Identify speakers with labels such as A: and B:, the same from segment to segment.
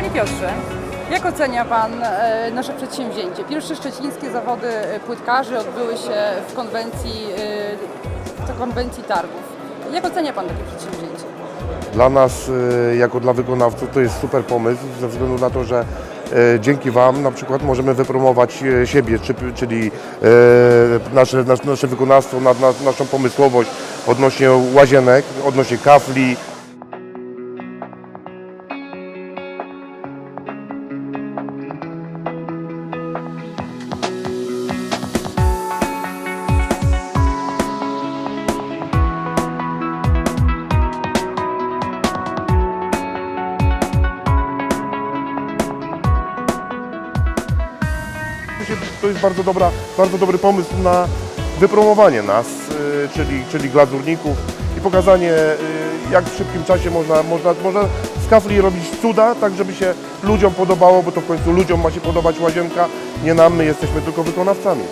A: Piotrze, jak ocenia Pan e, nasze przedsięwzięcie? Pierwsze szczecińskie zawody e, płytkarzy odbyły się w konwencji, e, w konwencji targów. Jak ocenia Pan takie przedsięwzięcie?
B: Dla nas, y, jako dla wykonawców, to jest super pomysł, ze względu na to, że dzięki Wam na przykład możemy wypromować siebie, czy, czyli nasze, nasze, wykonawstwo, naszą pomysłowość odnośnie łazienek, odnośnie kafli. Jest bardzo, dobra, bardzo dobry pomysł na wypromowanie nas, y, czyli, czyli glazurników i pokazanie, y, jak w szybkim czasie można, można, można z kafli robić cuda, tak żeby się ludziom podobało, bo to w końcu ludziom ma się podobać łazienka, nie nam, my jesteśmy tylko wykonawcami.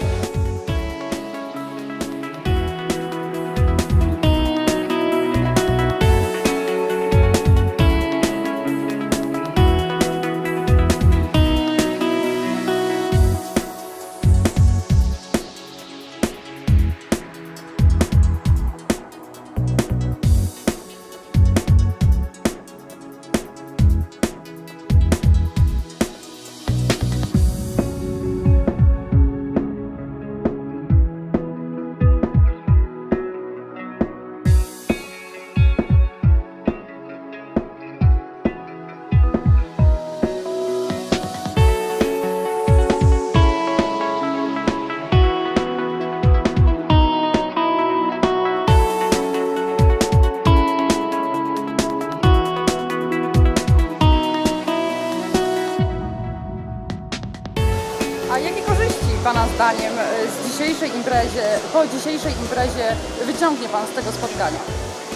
A: Pana zdaniem e, z dzisiejszej imprezie, po dzisiejszej imprezie wyciągnie Pan z tego spotkania?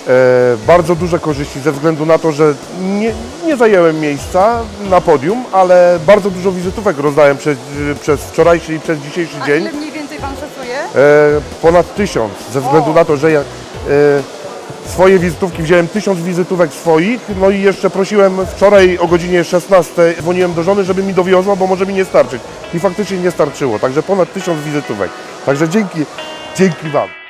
B: E, bardzo duże korzyści ze względu na to, że nie, nie zajęłem miejsca na podium, ale bardzo dużo wizytówek rozdałem przez, przez wczorajszy i przez dzisiejszy
A: A
B: dzień.
A: ile mniej więcej Pan szacuje?
B: E, ponad tysiąc, ze względu
A: O.
B: na to, że ja e, swoje wizytówki, wziąłem tysiąc wizytówek swoich, no i jeszcze prosiłem wczoraj o godzinie 16, dzwoniłem do żony, żeby mi dowiozła, bo może mi nie starczyć. I faktycznie nie starczyło, także ponad tysiąc wizytówek. Także dzięki, dzięki Wam.